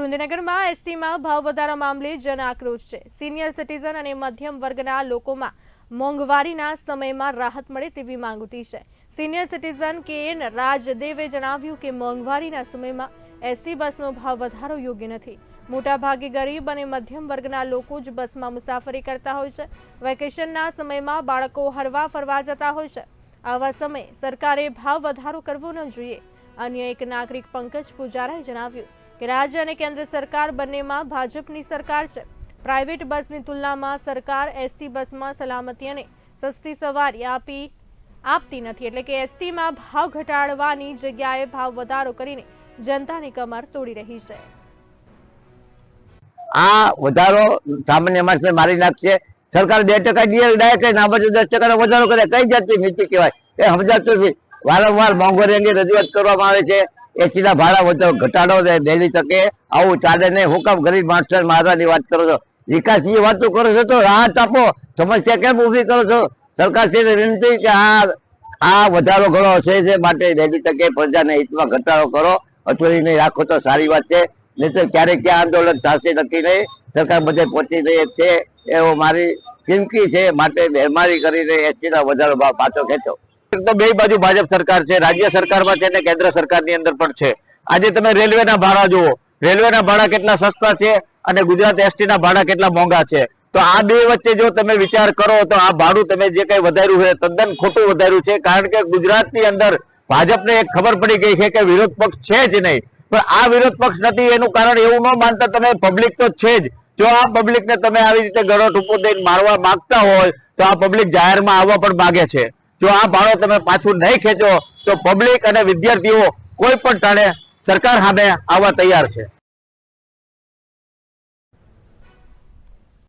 સુરેન્દ્રનગરમાં એસટીમાં ભાવ વધારા મામલે જન આક્રોશ છે. સિનિયર સિટીઝન અને મધ્યમ વર્ગના લોકોમાં મોંઘવારીના સમયમાં રાહત મળે તેવી માંગ ઉઠી છે. સિનિયર સિટીઝન કે એન રાજદેવે જણાવ્યું કે મોંઘવારીના સમયમાં એસટી બસનો ભાવ વધારો યોગ્ય નથી. મોટાભાગે ગરીબ અને મધ્યમ વર્ગના લોકો જ બસમાં મુસાફરી કરતા હોય છે. વેકેશનના સમયમાં બાળકો હરવા ફરવા જતા હોય છે. આવા સમયે સરકારે ભાવ વધારો કરવો ન જોઈએ. અન્ય એક નાગરિક પંકજ પૂજારાએ જણાવ્યું. કે રાજ્ય અને કેન્દ્ર સરકાર બંનેમાં ભાજપની સરકાર છે. પ્રાઇવેટ બસની તુલનામાં સરકાર એસટી બસમાં સલામતી અને સસ્તી સવારી આપી, આપતી નથી. એટલે કે એસટીમાં ભાવ ઘટાડવાની જગ્યાએ ભાવ વધારો કરીને જનતાની કમર તોડી રહી છે. આ વધારો સામાન્ય માણસને મારી નાખશે સરકાર બે ટકા ડીએલ ડાયરેક્ટ ના બચે દસ ટકાનો વધારો કરે, કઈ જાતની નીતિ કહેવાય? એ સમજાતું નથી. વારંવાર મોંઘવારી અંગે રજૂઆત કરવામાં આવે છે. એસી ના ભાડા વધારો ઘટાડો વહેલી તકે આવું ચાલે નહીં. હું કામ ગરીબ માણસો મારવાની વાત કરો છો. વિકાસની વાતો કરો છો તો રાહત આપો. સમસ્યા કેમ ઊભી કરો છો? સરકાર શ્રીને વિનંતી કે આ આ વધારો ઘણો હશે છે માટે વહેલી તકે પ્રજાને હિતમાં ઘટાડો કરો. નહીં રાખો તો સારી વાત છે. નહીં તો ક્યારેક ક્યાં આંદોલન થશે નક્કી નહીં. સરકાર બધે પહોંચી રહી છે. એવો મારી ચીમકી છે. માટે મહેરબાની કરીને એસીના વધારો ભાવ પાછો ખેંચો. તો બે બાજુ ભાજપ સરકાર છે, રાજ્ય સરકારમાં છે કેન્દ્ર સરકારની અંદર પણ છે. આજે તમે રેલવેના ભાડા જુઓ. રેલવેના ભાડા કેટલા સસ્તા છે અને ગુજરાત એસટીના ભાડા કેટલા મોંઘા છે. તો આ બે વચ્ચે જો તમે વિચાર કરો, તો આ ભાડું તમે જે કઈ વધાર્યું છે, તદ્દન ખોટું વધાર્યું છે, કારણ કે ગુજરાતની અંદર ભાજપને એક ખબર પડી ગઈ છે કે વિરોધ પક્ષ છે જ નહીં. પણ આ વિરોધ પક્ષ નથી, એનું કારણ એવું ન માનતા તમે પબ્લિક તો છે જ. જો આ પબ્લિકને તમે આવી રીતે ગળો ટૂંકો દઈને મારવા માંગતા હોય, તો આ પબ્લિક જાહેરમાં આવવા પણ માગે છે. જો આ ભાડો તમે પાછું નહીં ખેંચો, તો પબ્લિક અને વિદ્યાર્થીઓ કોઈ પણ ટાણે સરકાર સામે આવવા તૈયાર છે.